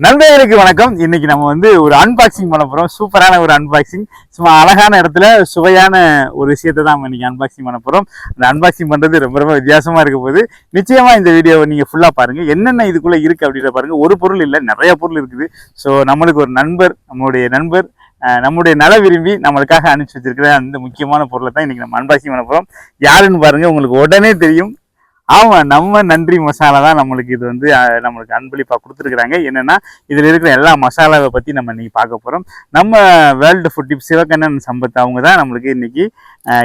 நண்பர்களுக்கு வணக்கம். இன்னைக்கு நம்ம வந்து ஒரு அன்பாக்சிங் பண்ண போறோம். சூப்பரான ஒரு அன்பாக்சிங் சும்மா அழகான இடத்துல சுவையான ஒரு விஷயத்தை தான் நம்ம இன்னைக்கு அன்பாக்சிங் பண்ண போறோம். அந்த அன்பாக்சிங் பண்றது ரொம்ப ரொம்ப வித்தியாசமா இருக்க போது நிச்சயமா இந்த வீடியோவை நீங்க ஃபுல்லா பாருங்க. என்னென்ன இதுக்குள்ள இருக்கு அப்படின்ற பாருங்க. ஒரு பொருள் இல்லை நிறைய பொருள் இருக்குது. ஸோ நம்மளுக்கு ஒரு நண்பர் நம்மளுடைய நண்பர் நம்முடைய நல விரும்பி நம்மளுக்காக அனுப்பிச்சு வச்சிருக்கிற அந்த முக்கியமான பொருளை தான் இன்னைக்கு நம்ம அன்பாக்சிங் பண்ண போறோம். யாருன்னு பாருங்க. உங்களுக்கு உடனே தெரியும். ஆமா நம்ம நன்றி மசாலா தான் நம்மளுக்கு இது வந்து நம்மளுக்கு அன்பளிப்பா கொடுத்துருக்குறாங்க. என்னன்னா இதுல இருக்கிற எல்லா மசாலாவை பத்தி நம்ம இன்னைக்கு பார்க்க போறோம். நம்ம world food tip Sivakannan Sampath அவங்க தான் நம்மளுக்கு இன்னைக்கு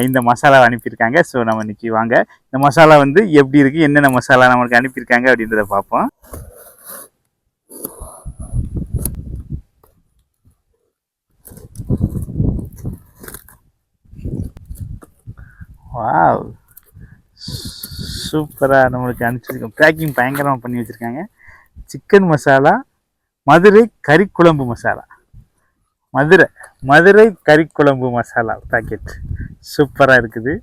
இந்த மசாலாவை அனுப்பியிருக்காங்க. ஸோ நம்ம இன்னைக்கு வாங்க. இந்த மசாலா வந்து எப்படி இருக்கு என்னென்ன மசாலா நம்மளுக்கு அனுப்பியிருக்காங்க அப்படின்றத பார்ப்போம். வாவ். சூப்பராக நம்மளுக்கு அனுப்பிச்சிருக்கோம். பேக்கிங் பயங்கரமாக பண்ணி வச்சுருக்காங்க. சிக்கன் மசாலா மதுரை கறிக்குழம்பு மசாலா மதுரை மதுரை கறிக்குழம்பு மசாலா பேக்கெட் சூப்பராக இருக்குது.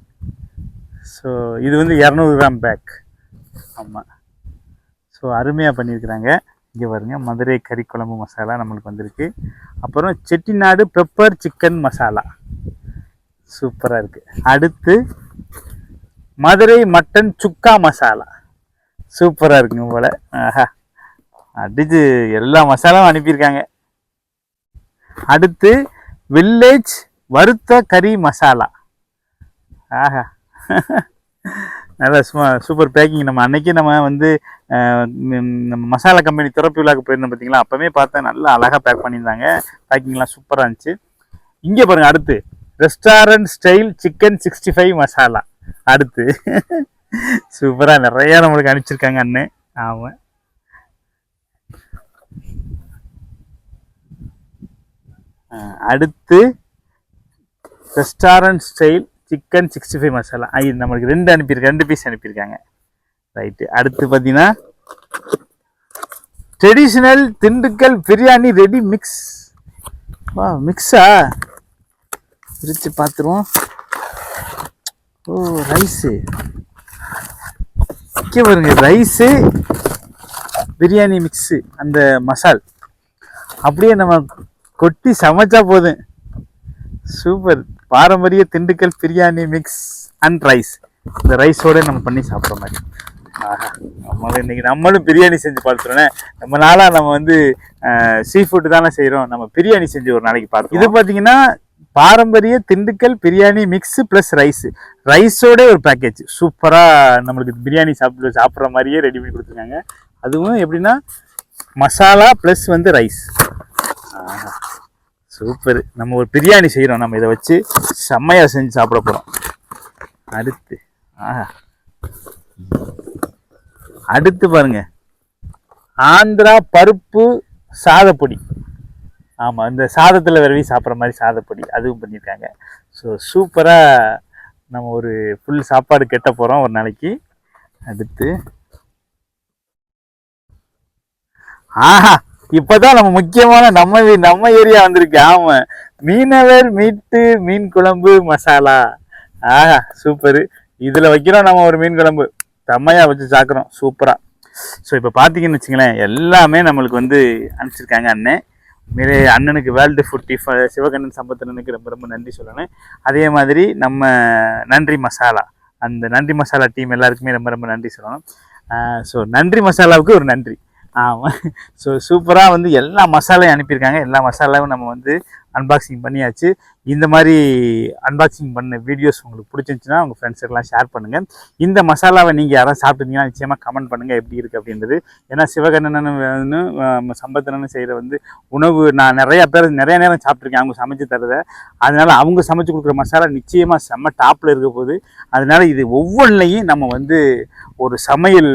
ஸோ இது வந்து இரநூறு கிராம் பேக் ஆமாம் ஸோ அருமையாக பண்ணியிருக்கிறாங்க இங்கே பாருங்கள் மதுரை கறிக்குழம்பு மசாலா நம்மளுக்கு வந்திருக்கு. அப்புறம் செட்டிநாடு பெப்பர் சிக்கன் மசாலா சூப்பராக இருக்குது அடுத்து மதுரை மட்டன் சுக்கா மசாலா. சூப்பராக இருக்குங்க போல. ஆஹா. அடிச்சு எல்லா மசாலாவும் அனுப்பியிருக்காங்க. அடுத்து வில்லேஜ் வறுத்த கறி மசாலா. ஆஹா. நல்லா சும்மா சூப்பர் பேக்கிங் நம்ம அன்னைக்கு நம்ம வந்து நம்ம மசாலா கம்பெனி திறப்பு விழாக்கு போயிருந்தோம் பார்த்தீங்களா அப்போவே பார்த்தேன் நல்லா அழகாக பேக் பண்ணியிருந்தாங்க. பேக்கிங்லாம் சூப்பராக இருந்துச்சு. இங்கே பாருங்கள் அடுத்து. Restaurant style chicken sixty five masala. அடுத்து. சூப்பராக நிறைய நம்மளுக்கு அனுப்பிச்சிருக்காங்க அண்ணன் ஆமாம் அடுத்து restaurant style chicken sixty five masala ஐ நம்மளுக்கு ரெண்டு அனுப்பியிருக்காங்க ரெண்டு பீஸ் அனுப்பியிருக்காங்க. ரைட்டு அடுத்து பார்த்தீங்கன்னா traditional Dindigul biryani ready mix வா மிக்ஸா பிரித்து பார்த்துருவோம். ஓ ரைஸு இங்கே பாருங்க ரைஸு பிரியாணி மிக்ஸு அந்த மசால் அப்படியே நம்ம கொட்டி சமைச்சா போதும். சூப்பர் பாரம்பரிய Dindigul biryani mix and rice இந்த ரைஸோட நம்ம பண்ணி சாப்பிட்ற மாதிரி. ஆஹா நம்மளும் இன்னைக்கு நம்மளும் பிரியாணி செஞ்சு பார்த்துருவேன் ரொம்ப நாளாக நம்ம வந்து சீ ஃபுட்டு தானே செய்கிறோம் நம்ம பிரியாணி செஞ்சு ஒரு நாளைக்கு பார்த்தோம் இது பார்த்தீங்கன்னா பாரம்பரிய Dindigul biryani mix plus rice ரைஸோட ஒரு பேக்கேஜ் சூப்பராக நம்மளுக்கு பிரியாணி சாப்பிட்டு சாப்பிட்ற மாதிரியே ரெடி பண்ணி கொடுத்துருக்காங்க. அதுவும் எப்படின்னா மசாலா ப்ளஸ் வந்து ரைஸ் சூப்பர் நம்ம ஒரு பிரியாணி செய்கிறோம் நம்ம இதை வச்சு செம்மையாக செஞ்சு சாப்பிட போகிறோம் அடுத்து. ஆஹா. அடுத்து பாருங்க. ஆந்திரா பருப்பு சாதப்பொடி. ஆமாம் இந்த சாதத்தில் விரவி சாப்பிட்ற மாதிரி சாதப்பொடி அதுவும் பண்ணியிருக்காங்க. ஸோ சூப்பராக நம்ம ஒரு ஃபுல் சாப்பாடு கெட்ட போகிறோம் ஒரு நாளைக்கு. அடுத்து. ஆஹா இப்போதான் நம்ம முக்கியமான நம்ம நம்ம ஏரியா வந்திருக்கு. ஆமாம் மீனவர் மீட்டு மீன் குழம்பு மசாலா. ஆஹா சூப்பரு இதில் வைக்கிறோம் நம்ம ஒரு மீன் குழம்பு. தம்மையாக வச்சு சாக்குறோம் சூப்பராக ஸோ இப்போ பார்த்தீங்கன்னு வச்சுங்களேன் எல்லாமே நம்மளுக்கு வந்து அனுப்பிச்சிருக்காங்க அண்ணன் மேலே அண்ணனுக்கு வேர்ல்டு ஃபுட் டிஃப் சிவகண்ணன் சம்பத்தனனுக்கு ரொம்ப ரொம்ப நன்றி சொல்லணும். அதே மாதிரி நம்ம நன்றி மசாலா அந்த நன்றி மசாலா டீம் எல்லாருக்குமே ரொம்ப ரொம்ப நன்றி சொல்லணும். ஸோ நன்றி மசாலாவுக்கு ஒரு நன்றி. ஆமாம் ஸோ சூப்பராக வந்து எல்லா மசாலையும் அனுப்பியிருக்காங்க. எல்லா மசாலாவும் நம்ம வந்து அன்பாக்சிங் பண்ணியாச்சு. இந்த மாதிரி அன்பாக்சிங் பண்ண வீடியோஸ் உங்களுக்கு பிடிச்சிருந்துச்சுன்னா உங்கள் ஃப்ரெண்ட்ஸுக்கெல்லாம் ஷேர் பண்ணுங்கள் இந்த மசாலாவை நீங்கள் யாராவது சாப்பிட்டீங்கன்னா நிச்சயமாக கமெண்ட் பண்ணுங்கள் எப்படி இருக்குது அப்படின்றது. ஏன்னா சிவகண்ணனு சம்பத்தனன்னு செய்கிற வந்து உணவு நான் நிறைய பேர் நிறைய நேரம் சாப்பிட்ருக்கேன் அவங்க சமைச்சு தரத. அதனால் அவங்க சமைச்சு கொடுக்குற மசாலா நிச்சயமாக செம்ம டாப்பில் இருக்க போகுது. அதனால இது ஒவ்வொன்றையும் நம்ம வந்து ஒரு சமையல்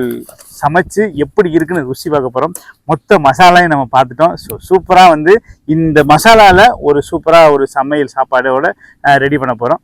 சமைச்சு எப்படி இருக்குன்னு ருசி பார்க்க போகிறோம் மொத்த மசாலாவையும் நம்ம பார்த்துட்டோம். ஸோ சூப்பராக வந்து இந்த மசாலாவில் ஒரு சூப்பராக ஒரு சமையல் சாப்பாடோட ரெடி பண்ண போகிறோம்